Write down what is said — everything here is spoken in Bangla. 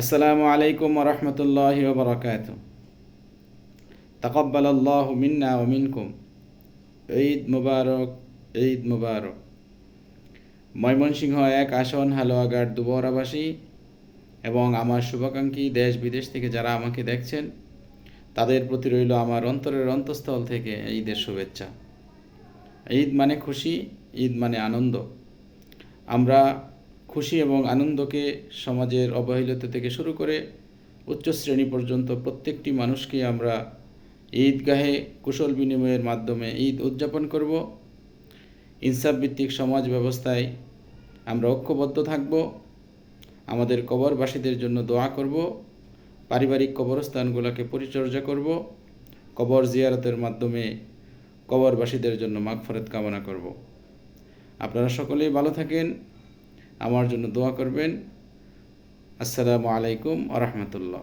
আসসালামু আলাইকুম রহমতুল্লাহ বরকাত তকব্বাল আল্লাহ মিন্না ও মিনকুম। ঈদ মুবারক ঈদ মুবারক। ময়মনসিংহ এক আসন হালুয়াঘাট দুবরাবাসী এবং আমার শুভাকাঙ্ক্ষী দেশ বিদেশ থেকে যারা আমাকে দেখছেন, তাদের প্রতি রইল আমার অন্তরের অন্তঃস্থল থেকে ঈদের শুভেচ্ছা। ঈদ মানে খুশি, ঈদ মানে আনন্দ। আমরা খুশি এবং আনন্দকে সমাজের অবহেলিত থেকে শুরু করে উচ্চ শ্রেণি পর্যন্ত প্রত্যেকটি মানুষকে আমরা ঈদগাহে কুশল বিনিময়ের মাধ্যমে ঈদ উদযাপন করব। ইনসাফ ভিত্তিক সমাজ ব্যবস্থায় আমরা ঐক্যবদ্ধ থাকব। আমাদের কবরবাসীদের জন্য দোয়া করব। পারিবারিক কবরস্থানগুলোকে পরিচর্যা করব। কবর জিয়ারতের মাধ্যমে কবরবাসীদের জন্য মাগফরত কামনা করব। আপনারা সকলেই ভালো থাকেন। আমার জন্য দোয়া করবেন। আসসালামু আলাইকুম আ রহমতুল্লাহ।